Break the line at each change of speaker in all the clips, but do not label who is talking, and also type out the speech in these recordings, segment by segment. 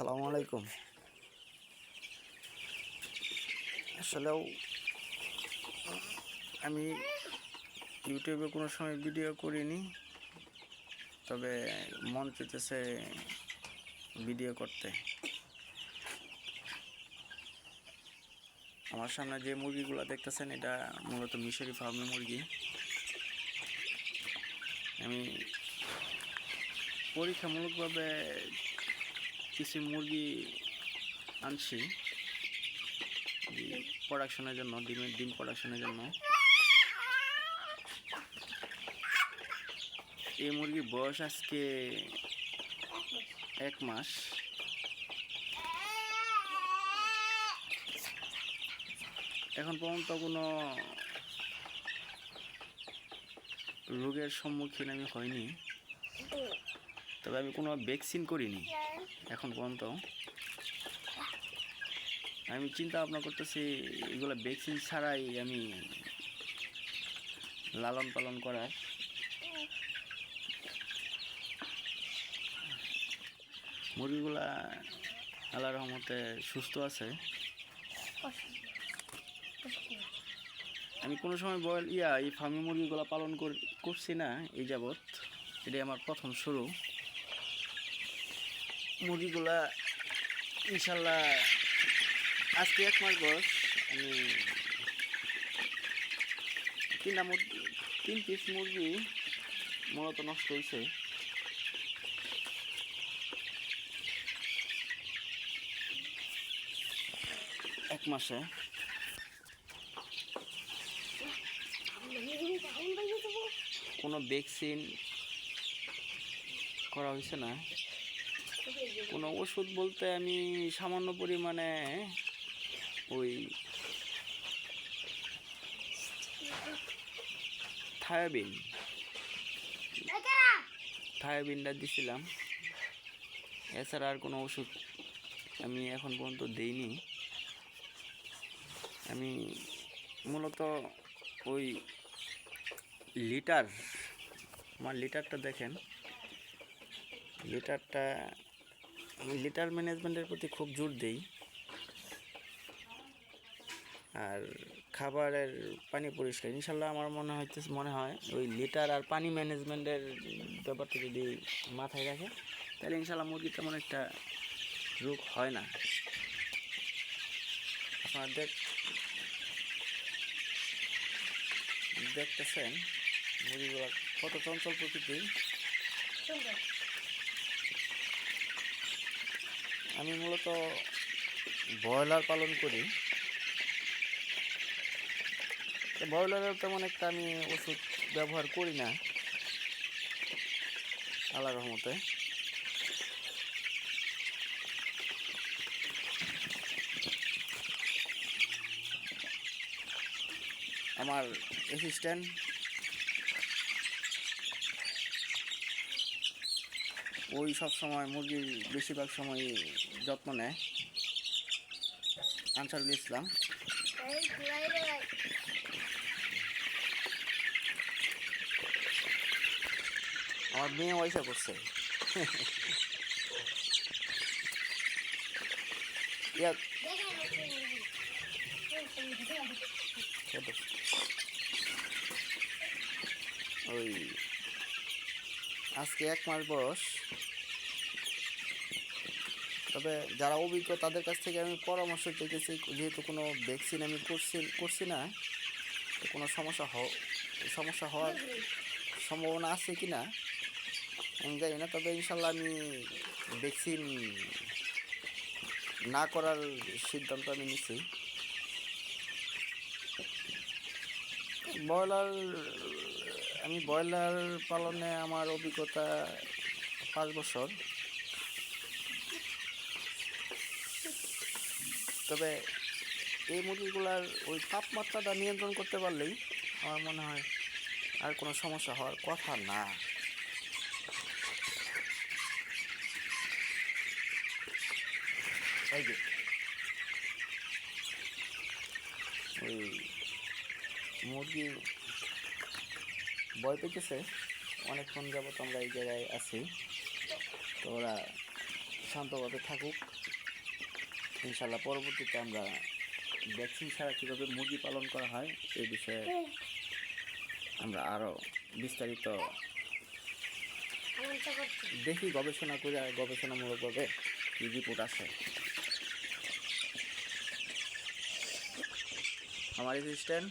আসসালামু আলাইকুম। আসলেও আমি ইউটিউবে কোনো সময় ভিডিও করিনি, তবে মন চেতেছে ভিডিও করতে। আমার সামনে যে মুরগিগুলো দেখতেছেন, এটা মূলত মিশরি ফার্মের মুরগি। আমি পরীক্ষামূলকভাবে কিছু মুরগি আনছি। প্রোডাকশনের জন্য, ডিমের ডিম প্রোডাকশনের জন্য। এই মুরগির বয়স আজকে এক মাস। এখন পর্যন্ত কোনো রোগের সম্মুখীন আমি হয়নি তবে আমি কোনো ভ্যাকসিন করিনি। এখন পর্যন্ত। আমি চিন্তা ভাবনা করতেছি, এগুলো ভ্যাকসিন ছাড়াই আমি লালন পালন করার। মুরগিগুলা আল্লাহ রহমতে সুস্থ আছে। আমি কোনো সময় বল, ইয়া, এই ফার্মি মুরগিগুলো পালন করছি না, এই যাবৎ। এটাই আমার প্রথম শুরু। মুরগিগুলা ইনশাল্লাহ আজকে এক মাস বয়স, আমি তিনটা মুরগি, তিন পিস মুরগি মূলত নষ্ট হয়েছে এক মাসে। কোনো ভ্যাকসিন করা হয়েছে না। কোনো ওষুধ বলতে আমি সামান্য পরিমাণে ওই থায়াবিন। থায়াবিনটা দিছিলাম। এছাড়া আর কোনো ওষুধ আমি এখন পর্যন্ত দেইনি। আমি মূলত ওই লিটার, আমার লিটারটা দেখেন। লিটারটা লিটার ম্যানেজমেন্টের প্রতি খুব জোর দেই। আর খাবারের পানি পরিষ্কার। ইনশাল্লাহ আমার মনে হইতে মনে হয় ওই লিটার আর পানি ম্যানেজমেন্টের ব্যাপারটা যদি মাথায় রাখে, তাহলে ইনশাল্লাহ মুরগি তেমন একটা রোগ হয় না। আপনারা দেখ, দেখতেছেন মুরগিগুলো কত চঞ্চল প্রকৃতির। আমি মূলত ব্রয়লার পালন করি। ব্রয়লারের তেমন একটা আমি ওষুধ ব্যবহার করি না। আল্লাহ রহমতে। আমার অ্যাসিস্ট্যান্ট ওই সব সময় মুরগির বেশিরভাগ সময় যত্ন নেয়। আনসারুল ইসলাম আমার মেয়ে পয়সা করছে। ওই আজকে এক মাস বয়স। তবে যারা অভিজ্ঞ, তাদের কাছ থেকে আমি পরামর্শ চেয়েছি, যেহেতু কোনো ভ্যাকসিন আমি করছি করছি না, তো কোনো সমস্যা হ সমস্যা হওয়ার সম্ভাবনা আছে কি না, আমি জানি না। তবে ইনশাল্লাহ আমি ভ্যাকসিন না করার সিদ্ধান্ত আমি নিচ্ছি ব্রয়লার, আমি ব্রয়লার পালনে আমার অভিজ্ঞতা পাঁচ বছর। তবে এই মুরগিগুলার ওই তাপমাত্রাটা নিয়ন্ত্রণ করতে পারলেই আমার মনে হয় আর কোনো সমস্যা হওয়ার কথা না। এই যে। ওই মুরগি ভয় পেতেছে। অনেকক্ষণ যাবত আমরা এই জায়গায় আছি। তো ওরা শান্তভাবে থাকুক। ইনশাল্লাহ পরবর্তীতে আমরা ভ্যাকসিন ছাড়া কীভাবে মুরগি পালন করা হয় এই বিষয়ে আমরা আরও বিস্তারিত দেখি, গবেষণা করে, গবেষণামূলকভাবে কী রিপোর্ট আসে। আমার অ্যাসিস্ট্যান্ট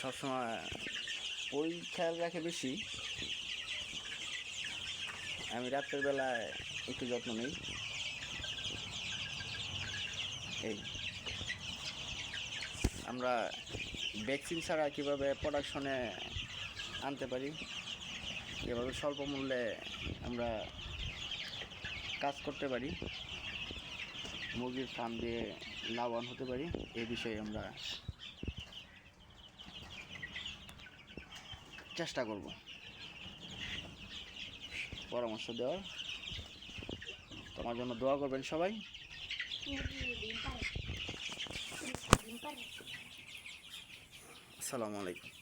সবসময় ওই খেয়াল রাখে বেশি। আমি রাত্রের বেলায় একটু যত্ন নিই। এই। আমরা ভ্যাকসিন ছাড়া কীভাবে প্রোডাকশনে আনতে পারি? কীভাবে স্বল্প মূল্যে আমরা কাজ করতে পারি? মুরগির ফার্ম দিয়ে লাভবান হতে পারি? এই বিষয়ে আমরা চেষ্টা করব। পরামর্শ দেওয়ার। তোমার জন্য দোয়া করবেন সবাই। আসসালামু আলাইকুম